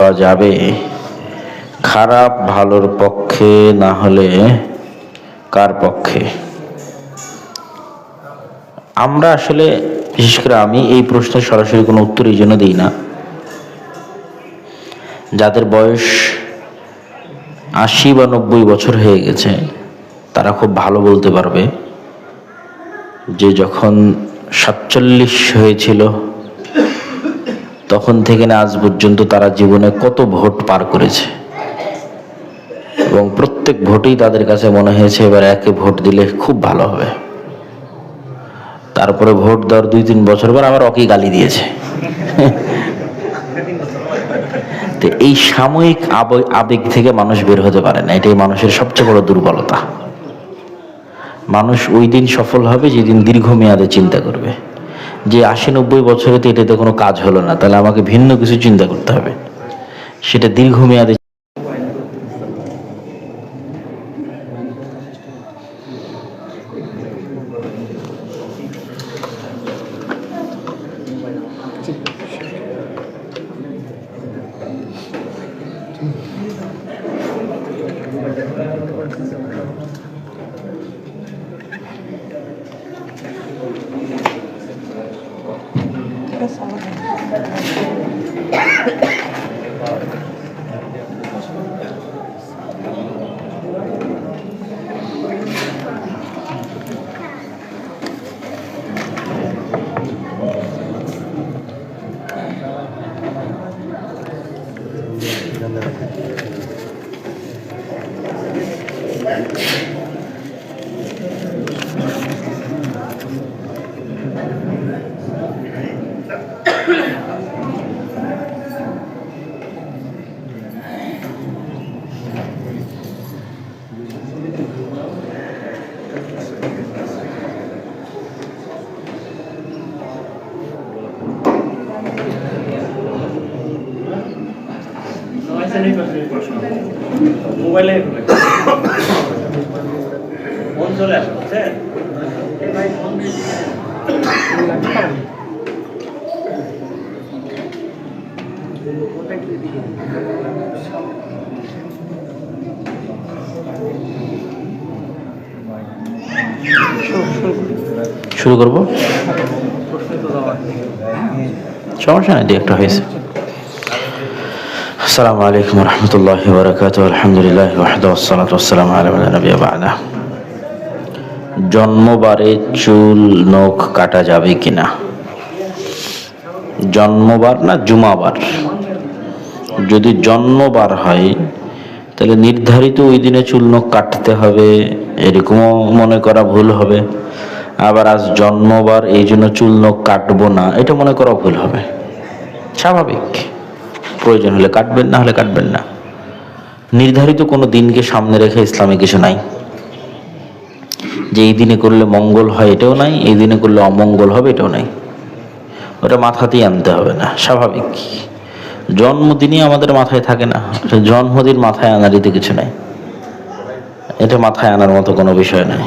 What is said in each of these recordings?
পাওয়া যাবে। খারাপ ভালোর পক্ষে না হলে কার পক্ষে? আমরা আসলে, বিশেষ করে আমি এই প্রশ্নের সরাসরি কোনো উত্তর এই জন্য দিই না। যাদের বয়স আশি বা নব্বই বছর হয়ে গেছে, তারা খুব ভালো বলতে পারবে যে যখন সাতচল্লিশ হয়েছিল তখন থেকে না আজ পর্যন্ত তারা জীবনে কত ভোট পার করেছে। এবং প্রত্যেক ভোটেই তাদের কাছে মনে হয়েছে এবার একে ভোট দিলে খুব ভালো হবে। তারপরে ভোট দেওয়ার দুই তিন বছর পর আবার অকি গালি দিয়েছে। তো এই সাময়িক আবে- আবেগ থেকে মানুষ বের হতে পারে না, এটাই মানুষের সবচেয়ে বড় দুর্বলতা। মানুষ ওই দিন সফল হবে যেদিন দীর্ঘমেয়াদে চিন্তা করবে। যে আশি নব্বই বছরে তো এটাতে কোনো কাজ হলো না, তাহলে আমাকে ভিন্ন কিছু চিন্তা করতে হবে। সেটা দীর্ঘমেয়াদে মোবাইলে শুরু করব? সমস্যা নেই একটা হয়েছে। আসসালামু আলাইকুম রহমতুল্লাহ বরকাত আলহামদুলিল্লাহ ওয়াহদা ওয়াসসালাতু ওয়াসসালামু আলা মান নাবিয়্যা বা'দা। জন্মবারে চুল নখ কাটা যাবে কিনা? জন্মবার না জুমাবার? যদি জন্মবার হয়, তাহলে নির্ধারিত ওই দিনে চুল কাটতে হবে, এরকমও মনে করা ভুল হবে। আবার আজ জন্মবার, এই জন্য চুল কাটবো না, এটা মনে করা ভুল হবে। স্বাভাবিক। প্রয়োজন হলে কাটবেন, না হলে কাটবেন না। নির্ধারিত কোনো দিনকে সামনে রেখে ইসলামে কিছু নাই। যে এই দিনে করলে মঙ্গল হয়, এটাও নাই, এই দিনে করলে অমঙ্গল হবে, এটাও নাই। ওটা মাথাতেই আনতে হবে না, স্বাভাবিক। জন্মদিনই আমাদের মাথায় থাকে না। জন্মদিন মাথায় আনারিতে কিছু নাই। এটা মাথায় আনার মতো কোনো বিষয় নাই।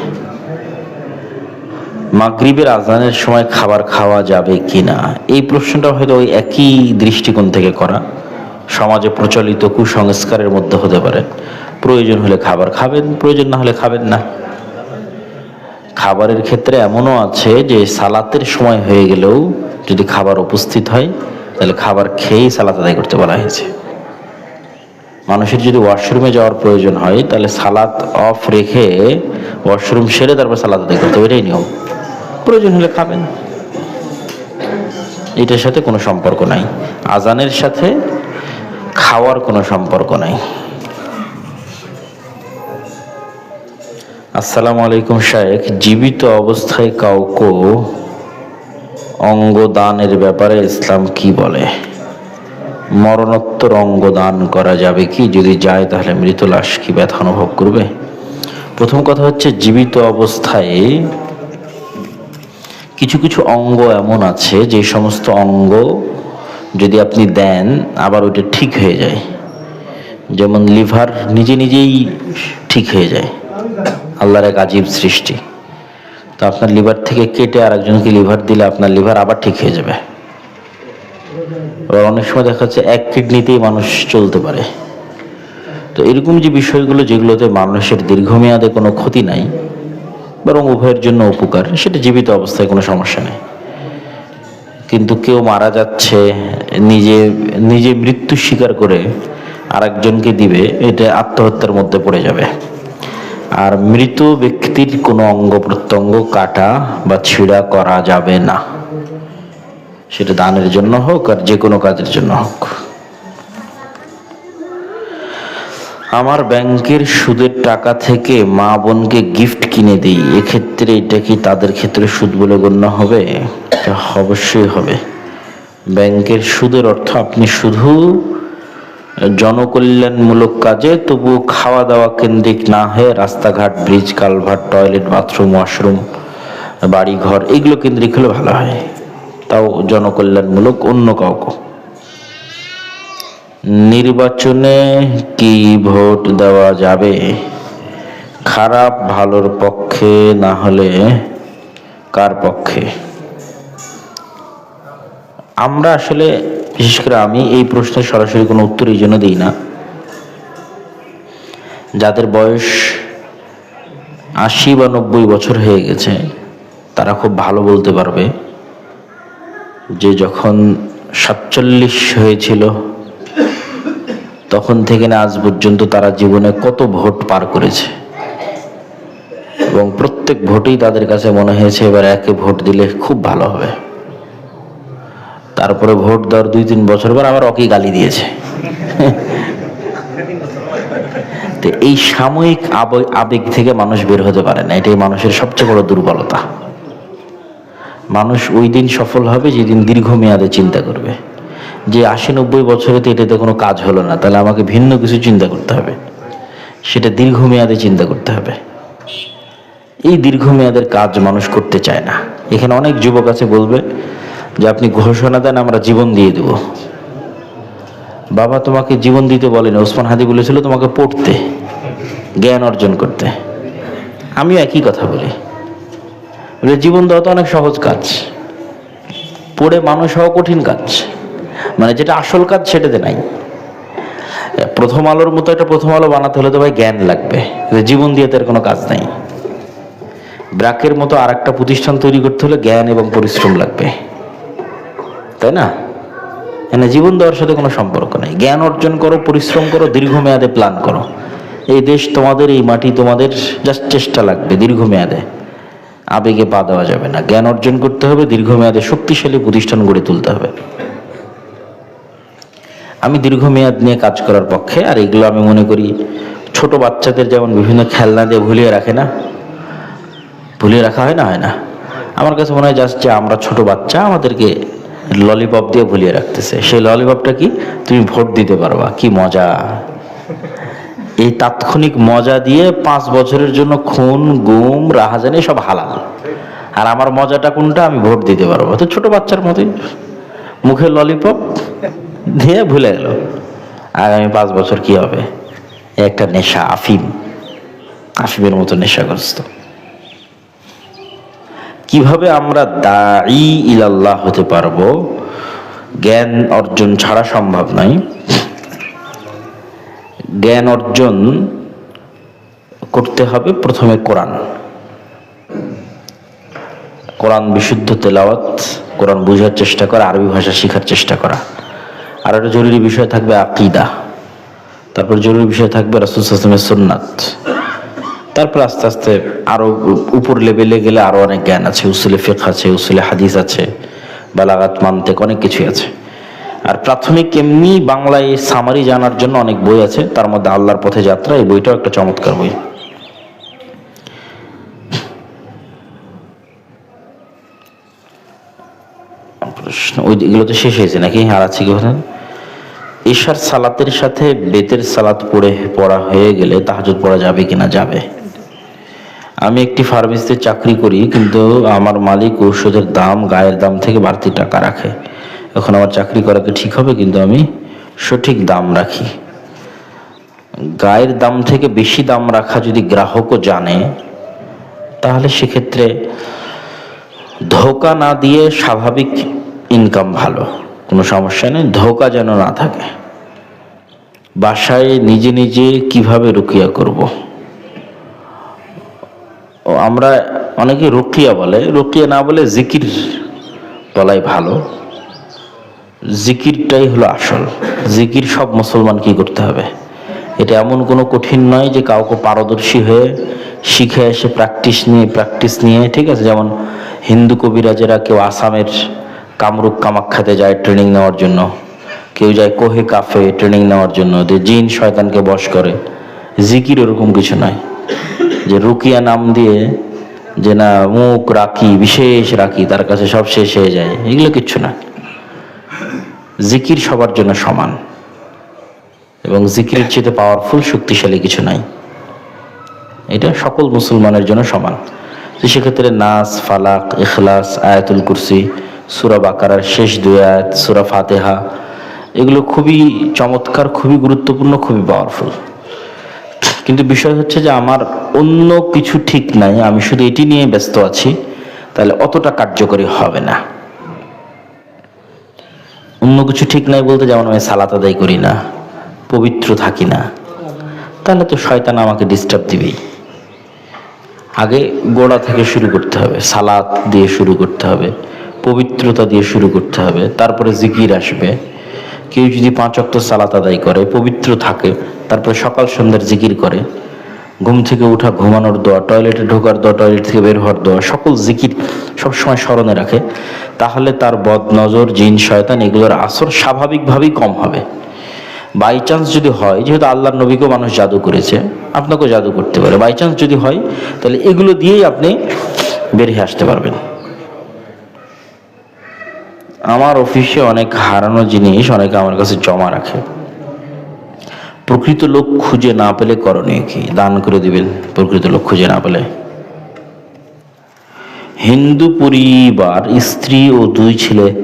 মাগরিবের আজানের সময় খাবার খাওয়া যাবে কিনা এই প্রশ্নটা হয়তো ওই একই দৃষ্টিকোণ থেকে করা। সমাজে প্রচলিত কুসংস্কারের মধ্যে হতে পারে। প্রয়োজন হলে খাবার খাবেন, প্রয়োজন না হলে খাবেন না। খাবারের ক্ষেত্রে এমনও আছে যে সালাতের সময় হয়ে গেলেও যদি খাবার উপস্থিত হয় তাহলে খাবার খেয়েই সালাত আদায় করতে বলা হয়েছে। মানুষের যদি ওয়াশরুমে যাওয়ার প্রয়োজন হয়, তাহলে সালাত অফ রেখে ওয়াশরুম সেরে তারপর সালাত আদায় করতে হবে, এটাই নিয়ম। প্রয়োজন হলে খাবেন। এটার সাথে কোনো সম্পর্ক নাই। আজানের সাথে খাওয়ার কোনো সম্পর্ক নাই। আসসালামু আলাইকুম শায়েখ। জীবিত অবস্থায় কাউকে অঙ্গ দানের ব্যাপারে ইসলাম কি বলে? মরণোত্তর অঙ্গ দান করা যাবে কি? যদি যায় তাহলে মৃত লাশ কি ব্যথা অনুভব করবে? প্রথম কথা হচ্ছে জীবিত অবস্থায় কিছু কিছু অঙ্গ এমন আছে, যে সমস্ত অঙ্গ যদি আপনি দেন, আবার ওইটা ঠিক হয়ে যায়। যেমন লিভার নিজে নিজেই ঠিক হয়ে যায়। আল্লাহর এক আজীব সৃষ্টি। তো আপনার লিভার থেকে কেটে আরেকজনকে লিভার দিলে আপনার লিভার আবার ঠিক হয়ে যাবে। আবার অনেক সময় দেখা যাচ্ছে এক কিডনিতেই মানুষ চলতে পারে। তো এরকম যে বিষয়গুলো যেগুলোতে মানুষের দীর্ঘমেয়াদে কোনো ক্ষতি নাই, বরং উভয়ের জন্য উপকার, সেটা জীবিত অবস্থায় কোনো সমস্যা নেই। কিন্তু কেউ মারা যাচ্ছে, নিজে নিজে মৃত্যু স্বীকার করে আরেকজনকে দিবে, এটা আত্মহত্যার মধ্যে পড়ে যাবে। আর মৃত ব্যক্তির কোনো অঙ্গ প্রত্যঙ্গ, কাটা বা ছিঁড়া করা যাবে না। সেটা দানের জন্য হোক আর যে কোনো কাজের জন্য হোক। আমার ব্যাংকের সুদের টাকা থেকে মা বোনকে গিফট কিনে দিই, এক্ষেত্রে এটা কি তাদের ক্ষেত্রে সুদ বলে গণ্য হবে? অবশ্যই হবে। ব্যাংকের সুদের অর্থ আপনি শুধু জনকল্যাণমূলক কাজে তবু খাওয়া দাওয়া কেন্দ্রিক না হয়ে রাস্তাঘাট bridge culvert toilet bathroom washroom বাড়ি ঘর এগুলো কেন্দ্রিক হলে ভালো হয়। তাও জনকল্যাণমূলক অন্য কাউকে। নির্বাচনে কি ভোট দেওয়া যাবে? খারাপ, ভালোর পক্ষে না হলে কার পক্ষে? আমরা আসলে বিশেষ করে আমি এই প্রশ্নের সরাসরি কোনো উত্তর এই জন্য দিই না। যাদের বয়স আশি বা নব্বই বছর হয়ে গেছে, তারা খুব ভালো বলতে পারবে যে যখন সাতচল্লিশ হয়েছিল, তখন থেকে না আজ পর্যন্ত তারা জীবনে কত ভোট পার করেছে। এবং প্রত্যেক ভোটেই তাদের কাছে মনে হয়েছে এবার একে ভোট দিলে খুব ভালো হবে। তারপরে ভোট দেওয়ার দুই তিন বছর পর আবার অকে গালি দিয়েছে। এই সাময়িক আবেগ থেকে মানুষ বের হতে পারে না, এটাই মানুষের সবচেয়ে বড় দুর্বলতা। মানুষ ওই দিন সফল হবে যেদিন দীর্ঘমেয়াদে চিন্তা করবে। যে আশি নব্বই বছরে তো এটাতে কোনো কাজ হলো না, তাহলে আমাকে ভিন্ন কিছু চিন্তা করতে হবে। সেটা দীর্ঘমেয়াদে চিন্তা করতে হবে। এই দীর্ঘমেয়াদের কাজ মানুষ করতে চায় না। এখানে অনেক যুবক আছে বলবে যে আপনি ঘোষণা দেন, আমরা জীবন দিয়ে দেব। বাবা তোমাকে জীবন দিতে বলেনি, ওসমান হাদি বলেছিল তোমাকে পড়তে, জ্ঞান অর্জন করতে। আমিও একই কথা বলি। জীবন দেওয়া তো অনেক সহজ কাজ। পড়ে মানুষ হওয়া কঠিন কাজ। মানে যেটা আসল কাজ সেটাতে নাই। প্রথম আলোর মতো একটা প্রথম আলো বানাতে হলে তো ভাই জ্ঞান লাগবে। জীবন দিয়ে তার কোনো কাজ নাই। ব্রাকের মতো আর একটা প্রতিষ্ঠান তৈরি করতে হলে জ্ঞান এবং পরিশ্রম লাগবে। তাই না? এখানে জীবন দেওয়ার সাথে কোনো সম্পর্ক নেই। জ্ঞান অর্জন করো, পরিশ্রম করো, দীর্ঘমেয়াদে প্ল্যান করো। এই দেশ তোমাদের, এই মাটি তোমাদের জাস্ট চেষ্টা লাগবে দীর্ঘমেয়াদে। আবেগে পা দেওয়া যাবে না। জ্ঞান অর্জন করতে হবে, দীর্ঘমেয়াদে শক্তিশালী প্রতিষ্ঠান গড়ে তুলতে হবে। আমি দীর্ঘমেয়াদ নিয়ে কাজ করার পক্ষে, আর এগুলো আমি মনে করি ছোট বাচ্চাদের যেমন বিভিন্ন খেলনা দিয়ে ভুলিয়ে রাখে না? ভুলিয়ে রাখা হয় না? হয় না। আমার কাছে মনে হয় জাস্ট যে আমরা ছোট বাচ্চা, আমাদেরকে ললিপপ দিয়ে ভুলিয়ে রাখতেছে। সেই ললিপপটা কি? তুমি ভোট দিতে পারবা। কি মজা। এই তাৎক্ষণিক মজা দিয়ে পাঁচ বছরের জন্য খুন, গুম, রাহাজানি সব হালাল। আর আমার মজাটা কোনটা? আমি ভোট দিতে পারব। তো ছোট বাচ্চার মতোই মুখে ললিপপ দিয়ে ভুলে গেল। আগামী পাঁচ বছর কি হবে? একটা নেশা, আফিম। আফিমের মতো নেশাগ্রস্ত। কীভাবে আমরা দায়ী ইলাল্লাহ হতে পারব? জ্ঞান অর্জন ছাড়া সম্ভব নয় জ্ঞান অর্জন করতে হবে প্রথমে কোরআন। কোরআন বিশুদ্ধ তেলাওয়াত, কোরআন বোঝার চেষ্টা করা, আরবি ভাষা শেখার চেষ্টা করা। আর একটা জরুরি বিষয় থাকবে আকিদা। তারপর জরুরি বিষয় থাকবে রাসুল হাসনের সুন্নাত। তারপর আস্তে আস্তে আরও উপর লেভেলে গেলে আরও অনেক জ্ঞান আছে, উসুলে ফিক আছে, উসুলে হাদিস আছে, বালাগাত মানতেক অনেক কিছুই আছে। আর প্রাথমিক এমনি বাংলায় সামারি জানার জন্য অনেক বই আছে, তার মধ্যে আল্লাহর পথে যাত্রা, এই বইটাও একটা চমৎকার বই। এগুলো তো শেষ হয়েছে নাকি? আর আছে কি বলেন? ঈশার সালাতের সাথে বেতের সালাত পড়ে, পড়া হয়ে গেলে তাহাজুদ পড়া যাবে কিনা? যাবে। আমি একটি ফার্মেসিতে চাকরি করি, কিন্তু আমার মালিক ঔষধের দাম, গায়ের দাম থেকে বাড়তি টাকা রাখে। এখন আমার চাকরি করা কি ঠিক হবে? কিন্তু আমি সঠিক দাম রাখি। গায়ের দাম থেকে বেশি দাম রাখা যদি গ্রাহকও জানে, তাহলে সেক্ষেত্রে ধোকা না দিয়ে স্বাভাবিক ইনকাম ভালো। কোনো সমস্যা নেই, ধোকা যেন না থাকে। বাসায় নিজে নিজে কীভাবে রুকিয়া করব? আমরা অনেকে রুকিয়া বলে, রুকিয়া না বলে জিকির বলাই ভালো। জিকিরটাই হলো আসল। জিকির সব মুসলমান কি করতে হবে? এটা এমন কোনো কঠিন নয় যে কাউকে পারদর্শী হয়ে শিখে এসে প্র্যাকটিস নিয়ে প্র্যাকটিস নিয়ে, ঠিক আছে? যেমন হিন্দু কবিরাজেরা কেউ আসামের কামরূপ কামাখ্যাতে যায় ট্রেনিং নেওয়ার জন্য। কেউ যায় কোহে কাফে ট্রেনিং নেওয়ার জন্য। যে জিন শয়তানকে বশ করে। জিকির ওরকম কিছু নয়। যে রুকিয়া নাম দিয়ে যে না মুখ রাখি, বিশেষ রাখি, তার কাছে সব শেষ হয়ে যায়। এগুলো কিচ্ছু না। জিকির সবার জন্য সমান। এবং জিকিরের চেয়ে পাওয়ারফুল শক্তিশালী কিছু নাই। এটা সকল মুসলমানের জন্য সমান। সেক্ষেত্রে নাস, ফালাক, ইখলাস, আয়াতুল কুরসি, সুরা বাকারার শেষ দুই আয়াত, সুরা ফাতেহা, এগুলো খুবই চমৎকার, খুবই গুরুত্বপূর্ণ, খুবই পাওয়ারফুল কিন্তু বিষয় হচ্ছে যে আমার অন্য কিছু ঠিক নাই, আমি শুধু এটি নিয়ে ব্যস্ত আছি, তাহলে অতটা কার্যকরী হবে না। অন্য কিছু ঠিক নাই বলতে যেমন আমি সালাত আদায় করি না, পবিত্র থাকি না, তাহলে তো শয়তান আমাকে ডিস্টার্ব দিবেই। আগে গোড়া থেকে শুরু করতে হবে, সালাত দিয়ে শুরু করতে হবে, পবিত্রতা দিয়ে শুরু করতে হবে, তারপরে জিকির আসবে। কেউ যদি পাঁচ অক্ট সালাত আদায় করে, পবিত্র থাকে, তারপরে সকাল সন্ধ্যার জিকির করে, ঘুম থেকে উঠা, ঘুমানোর দোয়া, টয়লেটে ঢোকার দোয়া, টয়লেট থেকে বের হওয়ার দোয়া, সকল জিকির সবসময় স্মরণে রাখে, তাহলে তার বদ নজর জিন, শয়তান এগুলোর আসর স্বাভাবিকভাবেই কম হবে। বাই চান্স যদি হয়, যেহেতু আল্লাহর নবীকেও মানুষ জাদু করেছে, আপনাকেও জাদু করতে পারে। বাই চান্স যদি হয়, তাহলে এগুলো দিয়েই আপনি বেরিয়ে আসতে পারবেন। আমার অফিসে অনেক হারানো জিনিস অনেকে আমার কাছে জমা রাখে। প্রকৃত লোক খুঁজে না পেলে করণীয় কি? দান করে দিবেন প্রকৃত লোক খুঁজে না পেলে। হিন্দু পরিবার, স্ত্রী ও দুই ছেলে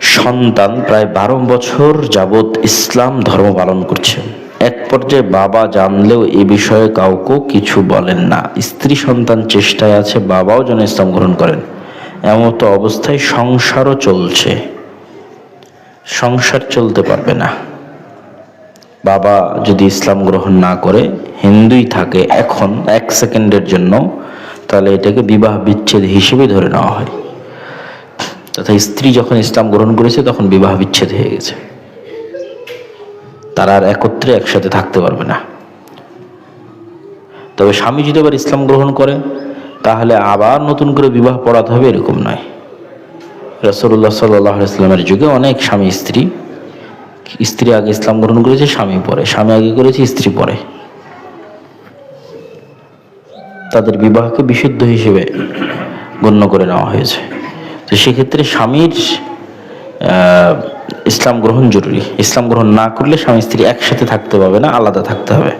সন্তান প্রায় বারো বছর যাবৎ ইসলাম ধর্ম পালন করছে। এক পর্যায়ে বাবা জানলেও এ বিষয়ে কাউকে কিছু বলেন না। স্ত্রী সন্তান চেষ্টায় আছে, বাবাও যেন ইসলাম গ্রহণ করেন। এমতো অবস্থায় সংসারও চলছে। সংসার চলতে পারবে না। বাবা যদি ইসলাম গ্রহণ না করে, হিন্দুই থাকে এখন এক সেকেন্ডের জন্য, তাহলে এটাকে বিবাহ বিচ্ছেদ হিসেবে ধরে নেওয়া হয়। তথা স্ত্রী যখন ইসলাম গ্রহণ করেছে, তখন বিবাহ বিচ্ছেদ হয়ে গেছে। তারা আর একত্রে একসাথে থাকতে পারবে না। তবে স্বামী যদি আবার ইসলাম গ্রহণ করে তাহলে আবার নতুন করে বিবাহ পড়াতে হবে এরকম নয়। রসুল্লাহ সাল্লাহ যুগে অনেক স্বামী স্ত্রী স্ত্রী আগে ইসলাম গ্রহণ করেছে, স্বামী পরে। স্বামী আগে করেছে, স্ত্রী পরে। তাদের বিবাহকে বিশুদ্ধ হিসেবে গণ্য করে নেওয়া হয়েছে। তো সেক্ষেত্রে স্বামীর ইসলাম গ্রহণ জরুরি। ইসলাম গ্রহণ না করলে স্বামী স্ত্রী একসাথে থাকতে পারবে না, আলাদা থাকতে হবে।